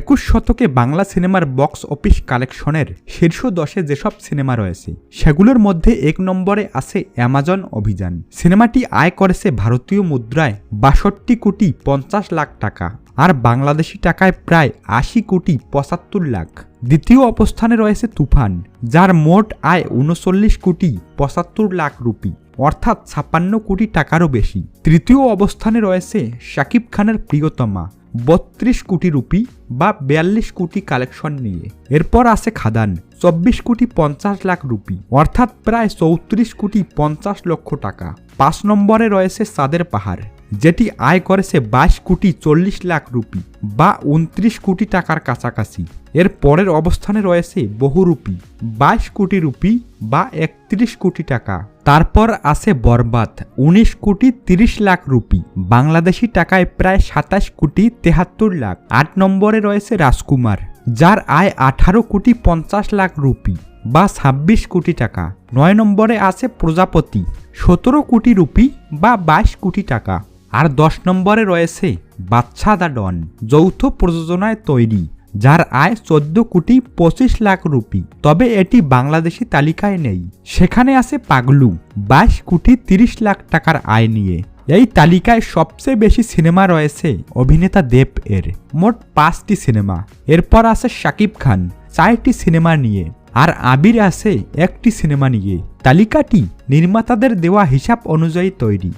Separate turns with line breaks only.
একুশ শতকে বাংলা সিনেমার বক্স অফিস কালেকশনের শীর্ষ দশে যেসব সিনেমা রয়েছে, সেগুলোর মধ্যে এক নম্বরে আছে অ্যামাজন অভিযান। সিনেমাটি আয় করেছে ভারতীয় মুদ্রায় বাষট্টি কোটি পঞ্চাশ লাখ টাকা আর বাংলাদেশি টাকায় প্রায় আশি কোটি পঁচাত্তর লাখ। দ্বিতীয় অবস্থানে রয়েছে তুফান, যার মোট আয় উনচল্লিশ কোটি পঁচাত্তর লাখ রুপি। অর্থাৎ ছাপ্পান্ন কোটি টাকারও বেশি। তৃতীয় অবস্থানে রয়েছে শাকিব খানের প্রিয়তমা, বত্রিশ কোটি রুপি বা বিয়াল্লিশ কোটি কালেকশন নিয়ে। এরপর আছে খাদান, চব্বিশ কোটি পঞ্চাশ লাখ রুপি, অর্থাৎ প্রায় চৌত্রিশ কোটি পঞ্চাশ লক্ষ টাকা। পাঁচ নম্বরে রয়েছে চাঁদের পাহাড়, যেটি আয় করেছে বাইশ কোটি চল্লিশ লাখ রুপি বা উনত্রিশ কোটি টাকার কাছাকাছি। এর পরের অবস্থানে রয়েছে বহুরূপী বাইশ কোটি রুপি বা একত্রিশ কোটি টাকা। তারপর আছে বরবাদ, উনিশ কোটি তিরিশ লাখ রুপি, বাংলাদেশি টাকায় প্রায় সাতাশ কোটি তেহাত্তর লাখ। আট নম্বরে রয়েছে রাজকুমার যার আয় আঠারো কোটি পঞ্চাশ লাখ রুপি বা ছাব্বিশ কোটি টাকা। নয় নম্বরে আছে প্রজাপতি, সতেরো কোটি রুপি বা বাইশ কোটি টাকা। আর দশ নম্বরে রয়েছে বাচ্চা দা ডন, যৌথ প্রযোজনায় তৈরি, যার আয় চোদ্দ কোটি পঁচিশ লাখ রুপি। তবে এটি বাংলাদেশি তালিকায় নেই। সেখানে আছে পাগলু, বাইশ কোটি তিরিশ লাখ টাকার আয় নিয়ে। এই তালিকায় সবচেয়ে বেশি সিনেমা রয়েছে অভিনেতা দেব এর, মোট পাঁচটি সিনেমা। এরপর আছে শাকিব খান, চারটি সিনেমা নিয়ে, আর আবির আছে একটি সিনেমা নিয়ে। তালিকাটি নির্মাতাদের দেওয়া হিসাব অনুযায়ী তৈরি।